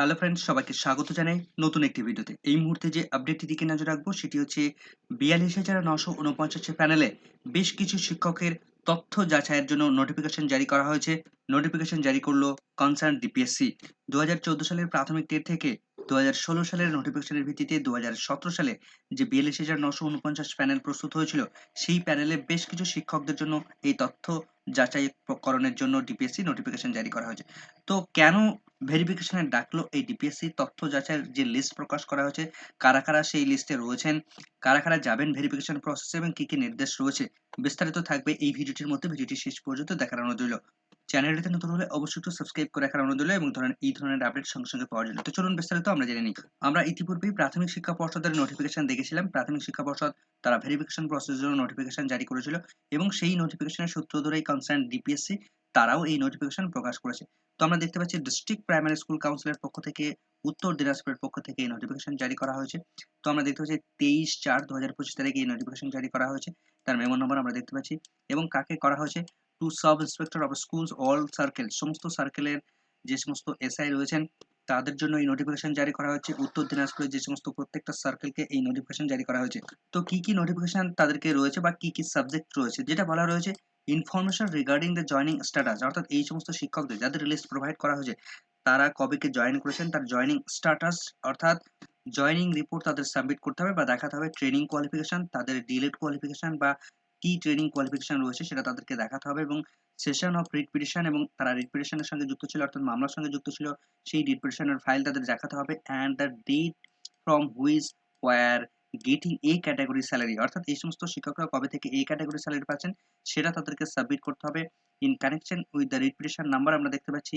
Hello friends সবাইকে স্বাগত জানাই নতুন একটি ভিডিওতে। এই মুহূর্তে যে আপডেটটি দিকে নজর রাখব, সেটি হচ্ছে বিয়াল্লিশ হাজার নশো উনপঞ্চাশের প্যানেলে বেশ কিছু শিক্ষকের তথ্য যাচাইয়ের জন্য নোটিফিকেশন জারি করা হয়েছে। নোটিফিকেশন জারি করল কনসার্ন ডিপিএসসি দু হাজার চোদ্দ সালের প্রাথমিক টেট থেকে দু হাজার ষোলো সালের নোটিফিকেশনের ভিত্তিতে দু হাজার সতেরো সালে যে বিয়াল্লিশ হাজার নশো উনপঞ্চাশ প্যানেল প্রস্তুত হয়েছিল, সেই প্যানেলে বেশ কিছু শিক্ষকদের জন্য এই তথ্য যাচাইকরণের জন্য ডিপিএসসি নোটিফিকেশন জারি করা হয়েছে। তো কেন ভেরিফিকেশনে ডাকলো এই ডিপিএসসি তথ্য যাচাইয়ের যে লিস্ট প্রকাশ করা হয়েছে, কারা কারা সেই লিস্টে রয়েছেন, কারা কারা যাবেন ভেরিফিকেশন প্রসেসে এবং কি কি নির্দেশ রয়েছে, বিস্তারিত থাকবে এই ভিডিওটির মধ্যে। ভিডিওটি শেষ পর্যন্ত দেখানো রইল। চ্যানেলটিতে নতুন হলে অবশ্যই একটু সাবস্ক্রাইব করে রাখার অনুরোধ এবং ধরেন এই ধরনের আপডেট সঙ্গে সঙ্গে পাওয়ার জন্য। তো চলুন বিস্তারিত আমরা জেনে নিই। আমরা ইতিপূর্বেই প্রাথমিক শিক্ষা পর্ষদের নোটিফিকেশন দেখেছিলাম। প্রাথমিক শিক্ষা পর্ষদ তারা ভেরিফিকেশন প্রসেসের জন্য নোটিফিকেশন জারি করেছিল এবং সেই নোটিফিকেশনের সূত্র ধরেই কনসার্ন ডিপিএসসি তারাও এই নোটিফিকেশন প্রকাশ করেছে। তো আমরা দেখতে পাচ্ছি ডিস্ট্রিক্ট প্রাইমারি স্কুল কাউন্সিলের পক্ষ থেকে, উত্তর দিনাজপুরের পক্ষ থেকে এই নোটিফিকেশন জারি করা হয়েছে। তো আমরা দেখতে পাচ্ছি তেইশ চার দু হাজার পঁচিশ তারিখে এই নোটিফিকেশন জারি করা হয়েছে। তার মেমো নম্বর আমরা দেখতে পাচ্ছি এবং কাকে করা হয়েছে? To sub inspector of schools all circle সমস্ত সার্কেলের যে সমস্ত এসআই রয়েছেন, তাদের জন্য এই নোটিফিকেশন জারি করা হয়েছে। উত্তর দিনাজপুরের যে সমস্ত প্রত্যেকটা সার্কেলকে এই নোটিফিকেশন জারি করা হয়েছে। তো কি কি নোটিফিকেশন তাদেরকে রয়েছে বা কি কি সাবজেক্ট রয়েছে? যেটা বলা রয়েছে information regarding the joining status অর্থাৎ এই সমস্ত শিক্ষকদের, যাদের লিস্ট প্রোভাইড করা হয়েছে, তারা কবেকে জয়েন করেছেন, তার জয়নিং স্ট্যাটাস অর্থাৎ জয়নিং রিপোর্ট তাদের সাবমিট করতে হবে বা দেখাতে হবে ট্রেনিং কোয়ালিফিকেশন তাদের ডিলেট কোয়ালিফিকেশন বা কি ট্রেনিং কোয়ালিফিকেশন রয়েছে সেটা তাদেরকে দেখাতে হবে এবং সেশন অফ রিট এবং তারা রিট সঙ্গে যুক্ত ছিল অর্থাৎ মামলার সঙ্গে যুক্ত ছিল, সেই রিট ফাইল তাদের দেখাতে হবে and the date from which were getting A category salary অর্থাৎ এই সমস্ত শিক্ষকরা কবে থেকে এই ক্যাটাগরি স্যালারি পাচ্ছেন সেটা তাদেরকে সাবমিট করতে হবে। In connection with the writ number আমরা দেখতে পাচ্ছি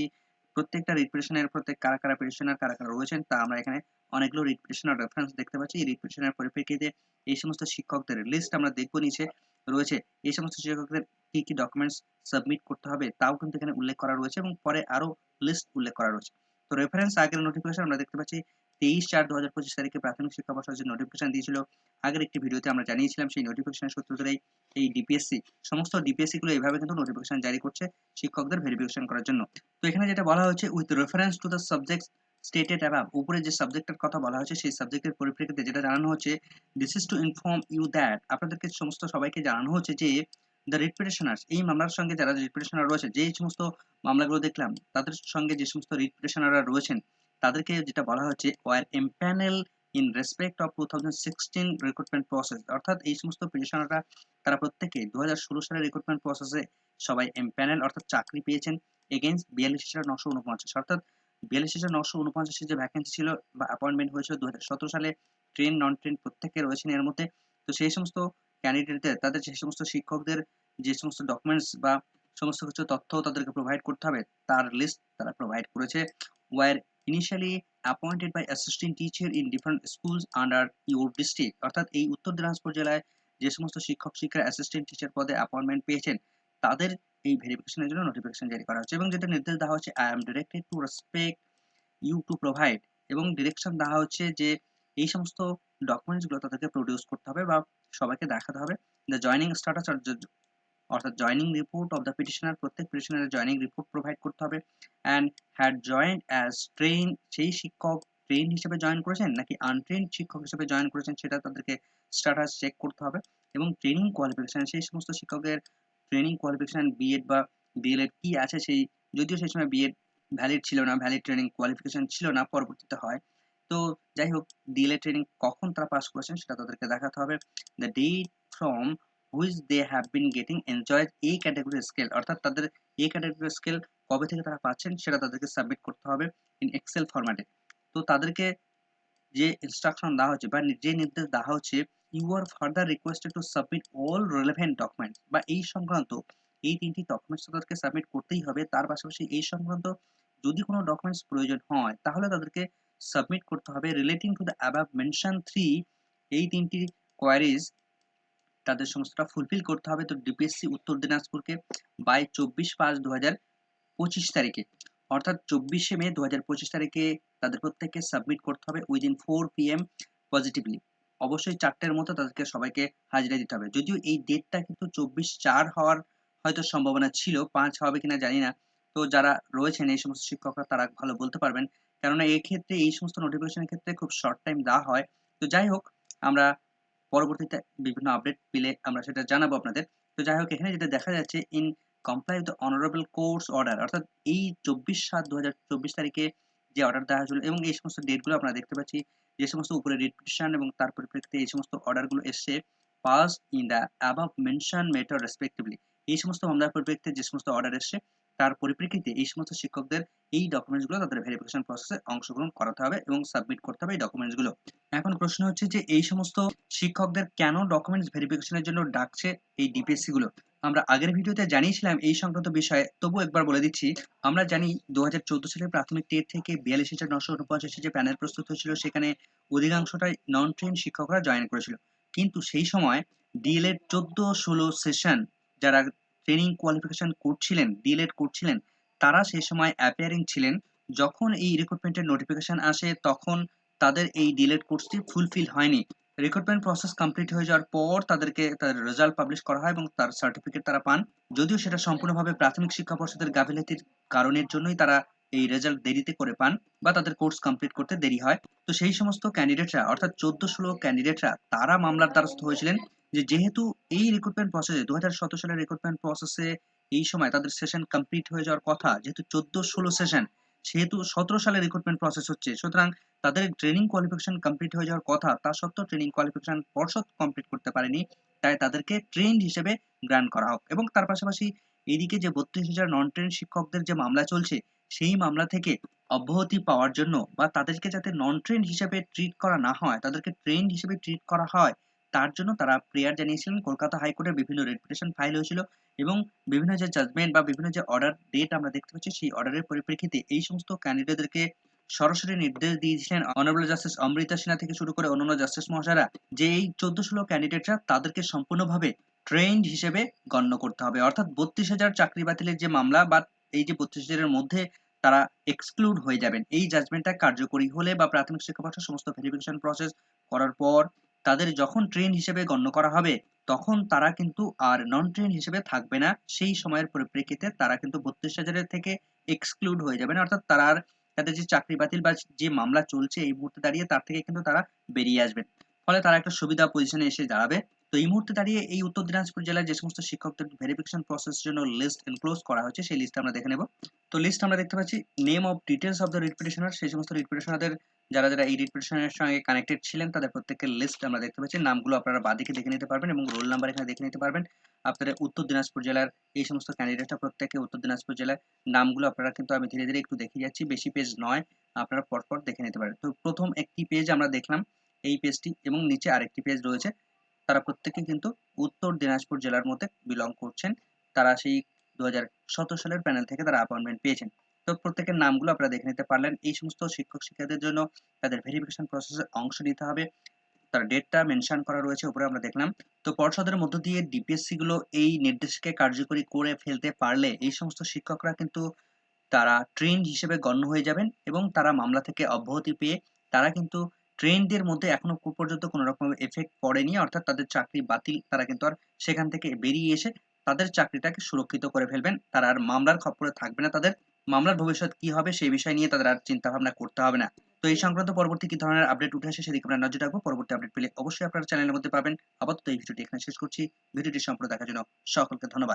প্রত্যেকটা রিট প্রত্যেক কারা কারা পিটিশনার কারা কারা রয়েছেন তা আমরা এখানে অনেকগুলো রিট রেফারেন্স দেখতে পাচ্ছি। এই রিট পরিপ্রেক্ষিতে এই সমস্ত শিক্ষকদের লিস্ট আমরা দেখব নিচে। রয়েছে। এই সমস্ত শিক্ষকদের কি কি ডকুমেন্টস সাবমিট করতে হবে তাও কিন্তু এখানে উল্লেখ করা রয়েছে এবং পরে আরও লিস্ট উল্লেখ করা রয়েছে। তো রেফারেন্স আগের নোটিফিকেশন আমরা দেখতে পাচ্ছি, তেইশ চার দু হাজার পঁচিশ তারিখে প্রাথমিক শিক্ষা পর্ষদ যে নোটিফিকেশন দিয়েছিল, আগের একটি ভিডিওতে আমরা জানিয়েছিলাম সেই নোটিফিকেশনের সূত্র ধরেই এই ডিপিএসসি সমস্ত ডিপিএসসি গুলো এইভাবে কিন্তু নোটিফিকেশন জারি করছে শিক্ষকদের ভেরিফিকেশন করার জন্য। তো এখানে যেটা বলা হয়েছে with reference to the subject stated above উপরে যে সাবজেক্টের কথা বলা হয়েছে, সেই সাবজেক্টের পরিপ্রেক্ষিতে যেটা জানানো হচ্ছে this is to inform you that আপনাদেরকে সমস্ত সবাইকে জানানো হচ্ছে যে দ্য রিট এই মামলার সঙ্গে যারা রিট পিটিশনার রয়েছে যে সমস্ত মামলাগুলো দেখলাম, তাদের সঙ্গে যে সমস্ত রিট পিটিশনাররা রয়েছেন, তাদেরকে যেটা বলা হচ্ছে were empanel in respect of two thousand sixteen recruitment process অর্থাৎ এই সমস্ত পিটিশনাররা তারা প্রত্যেকে দু হাজার ষোলো সালের রিক্রুটমেন্ট প্রসেসে সবাই এমপ্যানেল অর্থাৎ চাকরি পেয়েছেন এগেনস্ট বিয়াল্লিশ হাজার নশো উনপঞ্চাশ। অর্থাৎ বিয়াল্লিশ হাজার নশো উনপঞ্চাশের যে ভ্যাকেন্সি ছিল বা অ্যাপয়েন্টমেন্ট হয়েছিল দু সালে ট্রেন নন ট্রেন প্রত্যেকে রয়েছেন এর মধ্যে। তো সেই সমস্ত ক্যান্ডিডেটদের তাদের যে সমস্ত শিক্ষকদের যে সমস্ত ডকুমেন্টস বা সমস্ত কিছু তথ্য তাদেরকে প্রোভাইড করতে হবে, তার লিস্ট তারা প্রোভাইড করেছে। Were initially appointed by assistant teacher in different schools under your district অর্থাৎ এই উত্তর দিনাজপুর জেলায় যে সমস্ত শিক্ষক শিক্ষার অ্যাসিস্ট্যান্ট টিচার পদে অ্যাপয়েন্টমেন্ট পেয়েছেন, তাদের এই ভেরিফিকেশনের জন্য নোটিফিকেশন জারি করা হচ্ছে এবং যেটা নির্দেশ দেওয়া হচ্ছে I am directed to respect you to provide এবং ডিরেকশন দেওয়া হচ্ছে যে এই সমস্ত ডকুমেন্টসগুলো তাদেরকে প্রডিউস করতে হবে বা সবাইকে দেখাতে হবে। দ্য জয়নিং স্ট্যাটাস অর্থাৎ joining report of the petitioner প্রত্যেক পিটিশনারের জয়নিং রিপোর্ট প্রোভাইড করতে হবে। And had joined as train সেই শিক্ষক ট্রেন হিসেবে জয়েন করেছেন নাকি আনট্রেন শিক্ষক হিসেবে জয়েন করেছেন সেটা তাদেরকে স্ট্যাটাস চেক করতে হবে এবং ট্রেনিং কোয়ালিফিকেশন সেই সমস্ত শিক্ষকের ট্রেনিং কোয়ালিফিকেশন বিএড বা ডিএলএড কি আছে সেই, যদিও সেই সময় বিএড ভ্যালিড ছিল না ভ্যালিড ট্রেনিং কোয়ালিফিকেশন ছিল না, পরবর্তীতে হয়। তো যাই হোক ডিএলএড ট্রেনিং কখন তারা পাস করেছেন সেটা তাদেরকে দেখাতে হবে। The date from which they have been getting enjoy A category scale অর্থাৎ তাদের এ ক্যাটাগরি স্কেল কবে থেকে তারা পাচ্ছেন সেটা তাদেরকে সাবমিট করতে হবে ইন এক্সেল ফরম্যাটে তো তাদেরকে যে ইনস্ট্রাকশন দেওয়া হচ্ছে বা যে নির্দেশ দেওয়া হচ্ছে you are further requested to submit all relevant documents বা এই সংক্রান্ত এই তিনটি ডকুমেন্টস তাদেরকে সাবমিট করতেই হবে। তার পাশাপাশি এই সংক্রান্ত যদি কোনো ডকুমেন্টস প্রয়োজন হয়, তাহলে তাদেরকে সাবমিট করতে হবে। Relating to the above mention three এই তিনটি কোয়ারিজ তাদের সমস্তটা ফুলফিল করতে হবে। তো ডিপিএসসি উত্তর দিনাজপুরকে বাই চব্বিশ পাঁচ দু হাজার পঁচিশ তারিখে। অর্থাৎ চব্বিশে মে দু হাজার পঁচিশ তারিখে তাদের প্রত্যেককে সাবমিট করতে হবে। Within four P M positively অবশ্যই চারটের মতো তাদেরকে সবাইকে হাজিরা দিতে হবে। যদিও এই ডেটটা কিন্তু চব্বিশ চার হওয়ার হয়তো সম্ভাবনা ছিল, পাঁচ হবে কিনা জানি না। তো যারা রয়েছেন, এই সমস্ত শিক্ষকরা, তারা ভালো বলতে পারবেন। কেননা এক্ষেত্রে এই সমস্ত নোটিফিকেশনের ক্ষেত্রে খুব শর্ট টাইম দেওয়া হয়। তো যাই হোক, আমরা পরবর্তীতে বিভিন্ন আপডেট পেলে আমরা সেটা জানাব আপনাদের। তো যাই হোক, এখানে যেটা দেখা যাচ্ছে in comply with honourable court's order অর্থাৎ এই চব্বিশ সাত দু তারিখে যে অর্ডার দেওয়া হয়েছিল এবং এই সমস্ত ডেটগুলো আপনারা দেখতে পাচ্ছি, যে সমস্ত উপরে রিপিটিশন এবং তার পরিপ্রেক্ষিতে এই সমস্ত অর্ডারগুলো এসছে pass in the above mention matter respectively এই সমস্ত মামলার পরিপ্রেক্ষিতে যে সমস্ত অর্ডার এসছে, তার পরিপ্রেক্ষিতে এই সমস্ত শিক্ষকদের এই ডকুমেন্টসগুলো তাদের ভেরিফিকেশন প্রসেসে অংশগ্রহণ করাতে হবে এবং সাবমিট করতে হবে এই ডকুমেন্টসগুলো এখন প্রশ্ন হচ্ছে যে এই সমস্ত শিক্ষকদের কেন ডকুমেন্টস ভেরিফিকেশনের জন্য ডাকছে এই ডিপিএসসি গুলো? আমরা আগের ভিডিওতে জানিয়েছিলাম এই সংক্রান্ত বিষয়ে তবু একবার বলে দিচ্ছি, আমরা জানি দু সালের প্রাথমিক টেট থেকে বিয়াল্লিশ হাজার নশো উনপঞ্চাশি যে প্যানেল প্রস্তুত হয়েছিল, সেখানে অধিকাংশটাই নন ট্রেন শিক্ষকরা জয়েন করেছিল। কিন্তু সেই সময় ডিএলএড চোদ্দ ষোলো সেশন যারা ট্রেনিং কোয়ালিফিকেশন করছিলেন ডিএলএড করছিলেন, তারা সেই সময় অ্যাপিয়ারিং ছিলেন। যখন এই রিক্রুটমেন্টের নোটিফিকেশন আসে, তখন তাদের এই ডিএলএড কোর্সটি ফুলফিল হয়নি। রিক্রুটমেন্ট প্রসেস কমপ্লিট হয়ে যাওয়ার পর তাদেরকে তাদের রেজাল্ট পাবলিশ করা হয় এবং তার সার্টিফিকেট তারা পান। যদিও সেটা সম্পূর্ণভাবে প্রাথমিক শিক্ষা পর্ষদের গাফিলতির কারণের জন্যই তারা এই রেজাল্ট দেরিতে করে পান বা তাদের কোর্স কমপ্লিট করতে দেরি হয়। তো সেই সমস্ত ক্যান্ডিডেটরা অর্থাৎ চোদ্দ ষোলো ক্যান্ডিডেটরা তারা মামলার দ্বারস্থ হয়েছিলেন যে যেহেতু এই রিক্রুটমেন্ট প্রসেসে দু হাজার সতেরো সালের রিক্রুটমেন্ট প্রসেসে এই সময় তাদের সেশন কমপ্লিট হয়ে যাওয়ার কথা, যেহেতু চোদ্দ ষোলো সেশন সেহেতু সতেরো সালের রিক্রুটমেন্ট প্রসেস হচ্ছে। সুতরাং তাদের ট্রেনিং কোয়ালিফিকেশন কমপ্লিট হয়ে যাওয়ার কথা, তা সত্ত্বেও ট্রেনিং কোয়ালিফিকেশন পর্ষদ কমপ্লিট করতে পারেনি, তাই তাদেরকে ট্রেন্ড হিসেবে গ্রান্ট করা হোক। এবং তার পাশাপাশি এদিকে যে বত্রিশ হাজার নন ট্রেন শিক্ষকদের যে মামলা চলছে, সেই মামলা থেকে অব্যাহতি পাওয়ার জন্য বা তাদেরকে যাতে নন ট্রেন হিসেবে ট্রিট করা না হয়, তাদেরকে ট্রেন হিসেবে ট্রিট করা হয়, তার জন্য তারা প্রেয়ার জানিয়েছিলেন, কলকাতা হাইকোর্টের বিভিন্ন রেপুটেশন ফাইল হয়েছিল এবং বিভিন্ন যে জাজমেন্ট বা বিভিন্ন যে অর্ডার ডেট আমরা দেখতে পাচ্ছি, সেই অর্ডারের পরিপ্রেক্ষিতে এই সমস্ত ক্যান্ডিডেটদেরকে সরাসরি নির্দেশ দিয়েছিলেন অনারেবল জাস্টিস অমৃতা সিনহা থেকে শুরু করে অন্যান্য জাস্টিস মহাশয়রা যে এই চোদ্দ ষোলো ক্যান্ডিডেটরা তাদেরকে সম্পূর্ণভাবে ট্রেন্ড হিসেবে গণ্য করতে হবে। অর্থাৎ বত্রিশ হাজার চাকরি বাতিলের যে মামলা বা এই যে বত্রিশ হাজারের মধ্যে তারা এক্সক্লুড হয়ে যাবেন, এই জাজমেন্টটা কার্যকরী হলে বা প্রাথমিক শিক্ষা পর্ষদ সমস্ত ভেরিফিকেশন প্রসেস করার পর তাদের যখন ট্রেন হিসেবে গণ্য করা হবে, তখন তারা কিন্তু আর নন ট্রেন হিসেবে থাকবে না। সেই সময়ের পরিপ্রেক্ষিতে তারা কিন্তু বত্রিশ হাজারের থেকে এক্সক্লুড হয়ে যাবেন। অর্থাৎ তারা আর তাদের যে চাকরি বাতিল বা যে মামলা চলছে এই মুহূর্তে দাঁড়িয়ে তার থেকে কিন্তু তারা বেরিয়ে আসবে। ফলে তারা একটা সুবিধা পজিশনে এসে দাঁড়াবে। তো এই মুহূর্তে দাঁড়িয়ে এই উত্তর দিনাজপুর জেলায় যে সমস্ত শিক্ষকদের ভেরিফিকেশন প্রসেসের জন্য লিস্ট এনক্লোজ করা হয়েছে, সেই লিস্ট আমরা দেখে নেব। তো লিস্ট আমরা দেখতে পাচ্ছি name of details of the writ petitioner সেই সমস্ত রিট পিটিশনারদের যারা যারা এই রিট পিটিশনের সঙ্গে কানেক্টেড ছিলেন, তাদের প্রত্যেকের লিস্ট আমরা দেখতে পাচ্ছি। নামগুলো আপনারা বাদিকে দেখে নিতে পারবেন এবং রোল নাম্বার এখানে দেখে নিতে পারবেন। আপনারা উত্তর দিনাজপুর জেলার এই সমস্ত ক্যান্ডিডেটরা প্রত্যেকে উত্তর দিনাজপুর জেলার নামগুলো আপনারা কিন্তু আমি ধীরে ধীরে একটু দেখে যাচ্ছি। বেশি পেজ নয়, আপনারা পরপর দেখে নিতে পারেন। তো প্রথম একটি পেজ আমরা দেখলাম, এই পেজটি এবং নিচে আরেকটি পেজ রয়েছে। তারা প্রত্যেকে কিন্তু উত্তর দিনাজপুর জেলার মধ্যে বিলং করছেন। তারা সেই দু হাজার সতেরো সালের প্যানেল থেকে তারা অ্যাপয়েন্টমেন্ট পেয়েছেন। তো প্রত্যেকের নামগুলো আপনারা দেখে নিতে পারলেন। এই সমস্ত শিক্ষক শিক্ষার্থীদের জন্য তাদের ভেরিফিকেশন প্রসেসে অংশ নিতে হবে। তার ডেটটা মেনশন করা রয়েছে উপরে আমরা দেখলাম। তো পর্ষদের মধ্য দিয়ে ডিপিএসসি গুলো এই নির্দেশকে কার্যকরী করে ফেলতে পারলে এই সমস্ত শিক্ষকরা কিন্তু তারা ট্রেন্ড হিসেবে গণ্য হয়ে যাবেন এবং তারা মামলা থেকে অব্যাহতি পেয়ে তারা কিন্তু ট্রেন্ডের মধ্যে এখনও পর্যন্ত কোনো রকম এফেক্ট পড়েনি। অর্থাৎ তাদের চাকরি বাতিল, তারা কিন্তু আর সেখান থেকে বেরিয়ে এসে তাদের চাকরিটাকে সুরক্ষিত করে ফেলবেন। তারা আর মামলার খপ্পরে থাকবে না তাদের। মামলার ভবিষ্যৎ কি হবে সেই বিষয় নিয়ে তাদের আর চিন্তা ভাবনা করতে হবে না। তো এই সংক্রান্ত পরবর্তী কি ধরনের আপডেট উঠে আসে সেদিকে আমরা নজর রাখব। পরবর্তী আপডেট পেলে অবশ্যই আপনার চ্যানেলের মধ্যে পাবেন। আপাতত এই ভিডিওটি এখানে শেষ করছি। ভিডিওটি সম্পূর্ণ দেখার জন্য সকলকে ধন্যবাদ।